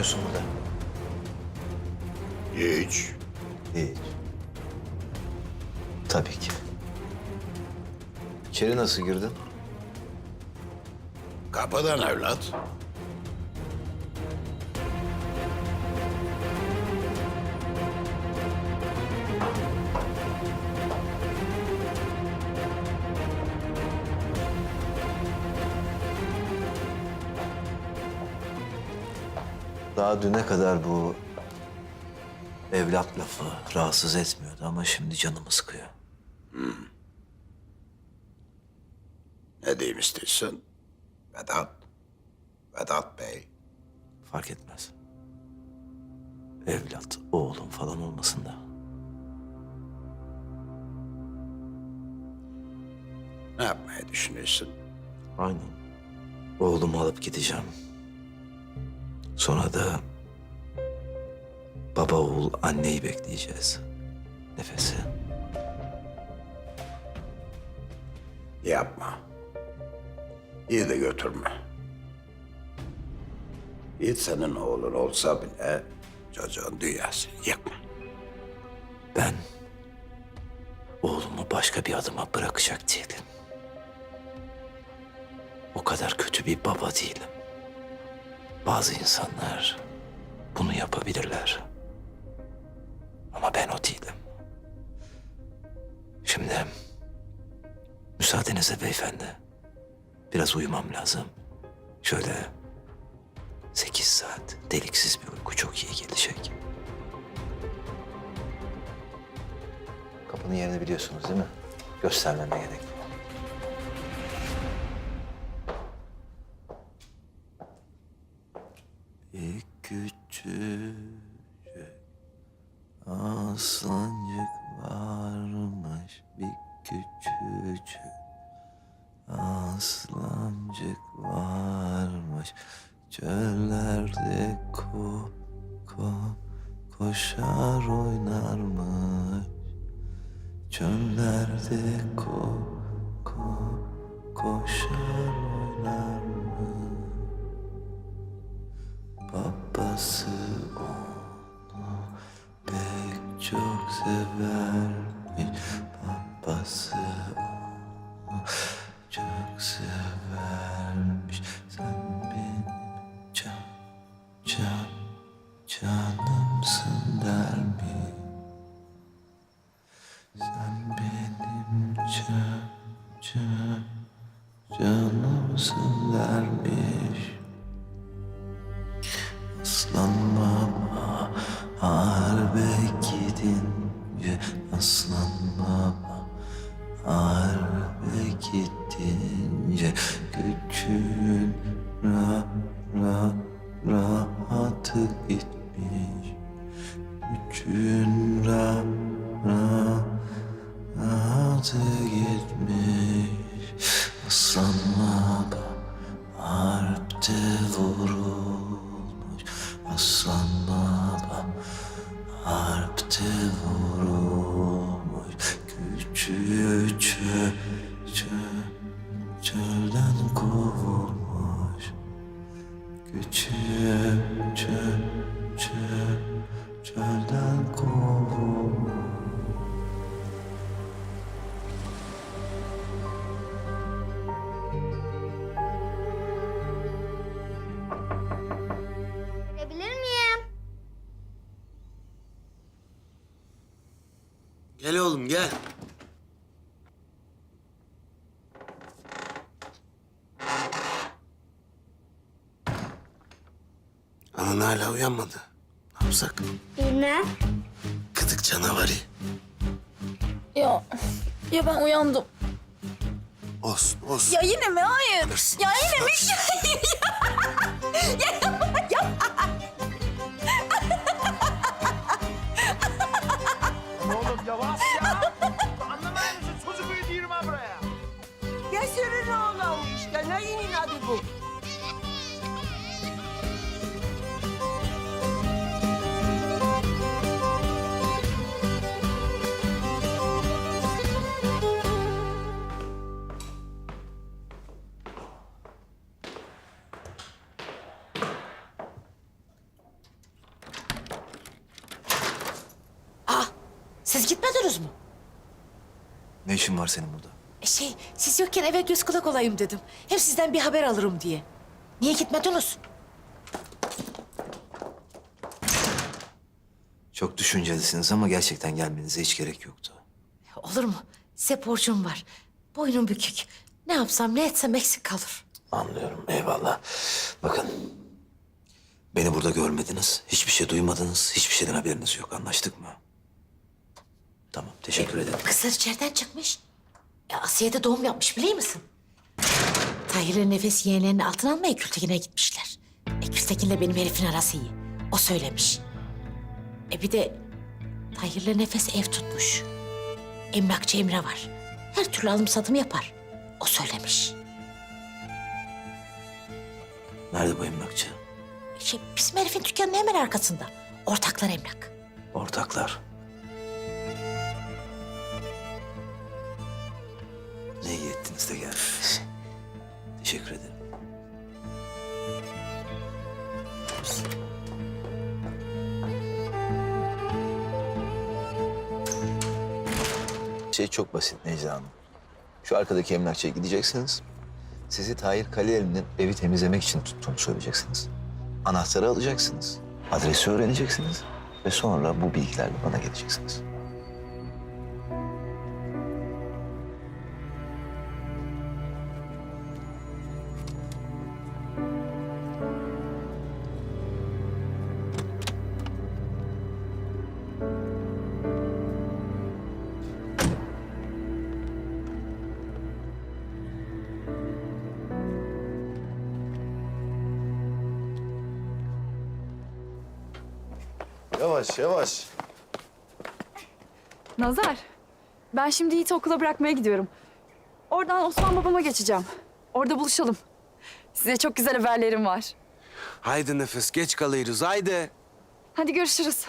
yapıyorsun burada? Hiç. Hiç. Tabii ki. İçeri nasıl girdin? Kapıdan evlat. Daha düne kadar bu evlat lafı rahatsız etmiyordu ama şimdi canımı sıkıyor. Ne diyeyim istiyorsun? Vedat. Vedat Bey. Fark etmez. Evlat, oğlum falan olmasın da. Ne yapmayı düşünüyorsun? Aynen. Oğlumu alıp gideceğim. Sonra da baba oğul anneyi bekleyeceğiz. Nefesi. Yapma. İyi de götürme. Yiğit senin oğlun olsa bile çocuğun dünyası yıkma. Ben oğlumu başka bir adıma bırakacak değilim. O kadar kötü bir baba değilim. Bazı insanlar bunu yapabilirler. Ama ben o değilim. Şimdi müsaadenizle beyefendi. Biraz uyumam lazım. Şöyle sekiz saat deliksiz bir uyku çok iyi gelecek. Kapının yerini biliyorsunuz değil mi? Göstermeme gerek küçücük. Aslancık varmış Bir küçücük. Aslancık varmış. Çöllerde ko ko koşar oynarmış. Çöllerde ko ko koşar oynarmış Babası onu pek çok severmiş baba harbe ra, rahatı gitmiş Gücün ra, ra, rahatı gitmiş Küçüğü çö, çö, çölden kovulmuş Girebilir miyim? Gel oğlum gel. Hala uyanmadı. Ne yapsak? Bilmem. Kıtık canavarı. Ya, ya ben uyandım. Olsun olsun. Ya yine mi? Hayır. Ya yine mi? Oğlum Siz gitmediniz mi? Ne işin var senin burada? E şey, siz yokken eve göz kulak olayım dedim. Hem sizden bir haber alırım diye. Niye gitmediniz? Çok düşüncelisiniz ama gerçekten gelmenize hiç gerek yoktu. Olur mu? Size borcum var. Boynum bükük. Ne yapsam ne etsem eksik kalır. Anlıyorum, eyvallah. Bakın, beni burada görmediniz, hiçbir şey duymadınız, hiçbir şeyden haberiniz yok. Anlaştık mı? Tamam, teşekkür ederim. Kızlar içeriden çıkmış. E, Asiye'de doğum yapmış biliyor musun? Tahir'le nefes yeğenlerini altına almaya Gültekin'e gitmişler. E, Gültekin'le benim herifin arası iyi. O söylemiş. E bir de Tahir'le nefes ev tutmuş. Emlakçı Emre var. Her türlü alım satım yapar. O söylemiş. Nerede bu emlakçı? Şey, bizim herifin dükkanının hemen arkasında. Ortaklar emlak. Ortaklar. De geldiniz. Teşekkür ederim. Şey çok basit Necla Hanım. Şu arkadaki emlakçıya gideceksiniz. Sizi Tahir Kaleli'nin evi temizlemek için tuttuğunu söyleyeceksiniz. Anahtarı alacaksınız. Adresi öğreneceksiniz. Ve sonra bu bilgilerle bana geleceksiniz. Yavaş yavaş. Nazar, ben şimdi Yiğit'i okula bırakmaya gidiyorum. Oradan Osman babama geçeceğim. Orada buluşalım. Size çok güzel haberlerim var. Haydi nefes geç kalıyoruz haydi. Hadi görüşürüz.